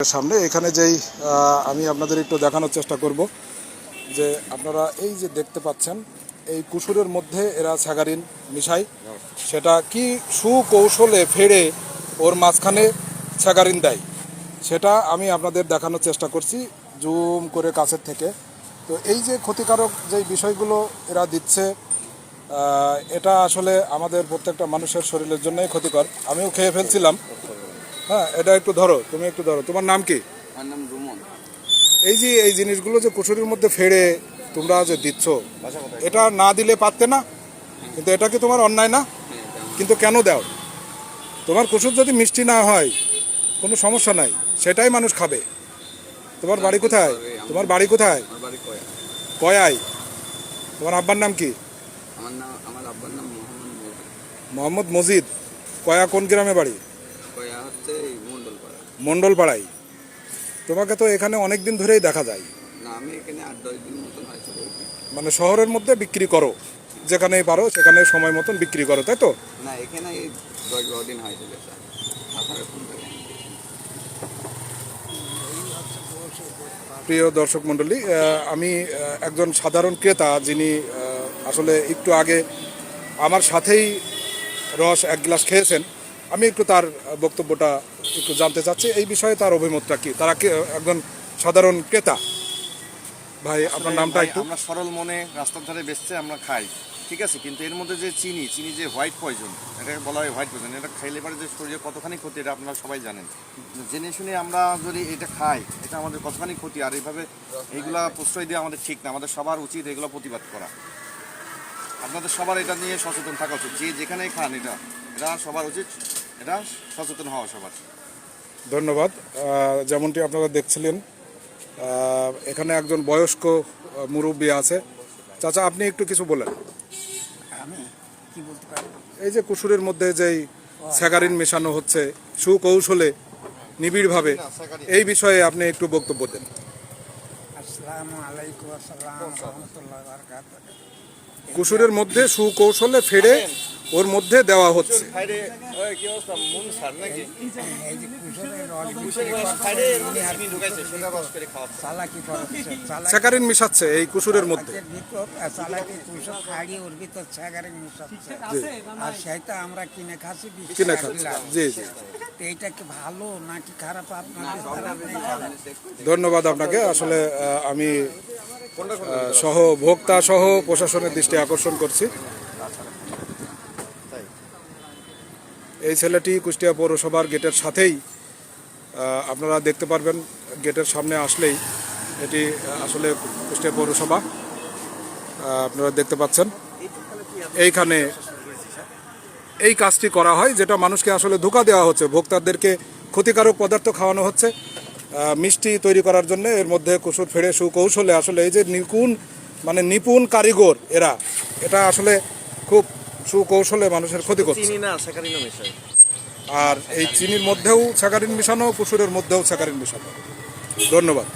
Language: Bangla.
সামনে। এখানে যেই আমি আপনাদের একটু দেখানোর চেষ্টা করব যে আপনারা এই যে দেখতে পাচ্ছেন, এই কুসুরের মধ্যে এরা স্যাগারিন মিশাই। সেটা কি সুকৌশলে ফেড়ে ওর মাঝখানে স্যাগারিন দেয়? সেটা আমি আপনাদের দেখানোর চেষ্টা করছি জুম করে কাছের থেকে। তো এই যে ক্ষতিকারক যে বিষয়গুলো এরা দিচ্ছে এটা আসলে আমাদের প্রত্যেকটা মানুষের শরীরের জন্যই ক্ষতিকর। আমিও খেয়ে ফেলছিলাম। হ্যাঁ এটা একটু ধরো তুমি একটু ধরো। তোমার নাম কি? আমার নাম রুমন। এই যে এই জিনিসগুলো যে কুসুরির মধ্যে ফেড়ে তোমরা যে দিচ্ছ এটা না দিলে পারতে না? কিন্তু এটা কি তোমার অন্যায় না? কিন্তু কেন দাও? তোমার কুসুর যদি মিষ্টি না হয় কোনো সমস্যা নাই সেটাই মানুষ খাবে। তোমার বাড়ি কোথায়? তোমার বাড়ি কোথায়? কয়াই। তোমার আব্বার নাম কি? মোহাম্মদ মজিদ। কয়া কোন গ্রামে বাড়ি? মন্ডলপাড়া মণ্ডল পাড়াই তোমাকে তো এখানে অনেক দিন ধরেই দেখা যায়। না আমি এখানে আট দশ দিন মতন মানে শহরের মধ্যে বিক্রি করো। যেখানেই পারো সেখানে সময় মতন বিক্রি করো তাই তো? না এখানে এই দশ বারো দিন প্রিয় দর্শক মণ্ডলী আমি একজন সাধারণ ক্রেতা যিনি আসলে একটু আগে আমার সাথেই রস এক গ্লাস খেয়েছেন। আমি একটু তার বক্তব্যটা একটু জানতে চাচ্ছি। এই বিষয়ে তার অভিমতটা কি? তারা একজন সাধারণ ক্রেতা? ভাই আপনার নামটা একটু। আমরা সরল মনে রাস্তার ধারে বেচছে আমরা খাই ঠিক আছে? কিন্তু এর মধ্যে যে চিনি চিনি যে হোয়াইট পয়জন এটাকে বলা হয় হোয়াইট পয়জন এটা খাইলে পারে যে শরীরে কতখানি ক্ষতি এটা আপনারা সবাই জানেন। জেনে শুনে আমরা যদি এটা খাই এটা আমাদের কতখানি ক্ষতি? আর এইভাবে এইগুলা প্রশ্রয় দেওয়া আমাদের ঠিক না আমাদের সবার উচিত এগুলো প্রতিবাদ করা। আপনাদের সবার এটা নিয়ে সচেতন থাকা উচিত। যে যেখানেই খান এটা এটা সবার উচিত এটা সচেতন হওয়া সবার। ধন্যবাদ। যেমনটি আপনারা দেখছিলেন এখানে একজন বয়স্ক মুরব্বী আছে। চাচা আপনি একটু কিছু বলেন। আমি কি বলতে পারি? এই যে কুসুরের মধ্যে যেই স্যাগারিন মেশানো হচ্ছে সুকৌশলে নিবিড়ভাবে এই বিষয়ে আপনি একটু বক্তব্য দেন। আসসালামু আলাইকুম আসসালাম রহমতুল্লাহ কুসুরের মধ্যে সুকৌশলে ফেড়ে ওর মধ্যে দেওয়া হচ্ছে। স্যাগারিন মিশাচ্ছে এই কুসুরের মধ্যে। আর সেটা আমরা কিনে খাচ্ছি। কিনে খাচ্ছে জি। তো কি ভালো নাকি খারাপ আপনাদের তারা আপনি জানেন। ধন্যবাদ আপনাকে। আসলে আমি সহ ভোক্তা সহ প্রশাসনের দৃষ্টি আকর্ষণ করছি। এই ছেলেটি কুষ্টিয়া পৌরসভার গেটের সাথেই আপনারা দেখতে পারবেন গেটের সামনে আসলেই এটি আসলে কুষ্টিয়া পৌরসভা। আপনারা দেখতে পাচ্ছেন। এইখানে এই কাজটি করা হয় যেটা মানুষকে আসলে ধোকা দেওয়া হচ্ছে। ভোক্তাদেরকে ক্ষতিকারক পদার্থ খাওয়ানো হচ্ছে। মিষ্টি তৈরি করার জন্য এর মধ্যে কুসুর ফেড়ে সুকৌশলে আসলে এই যে নিপুণ মানে নিপুণ কারিগর এরা এটা আসলে খুব সুকৌশলে মানুষের ক্ষতি করছে। আর এই চিনির মধ্যেও স্যাকারিন মিশানো কুসুরের মধ্যেও স্যাকারিন মিশানো। ধন্যবাদ।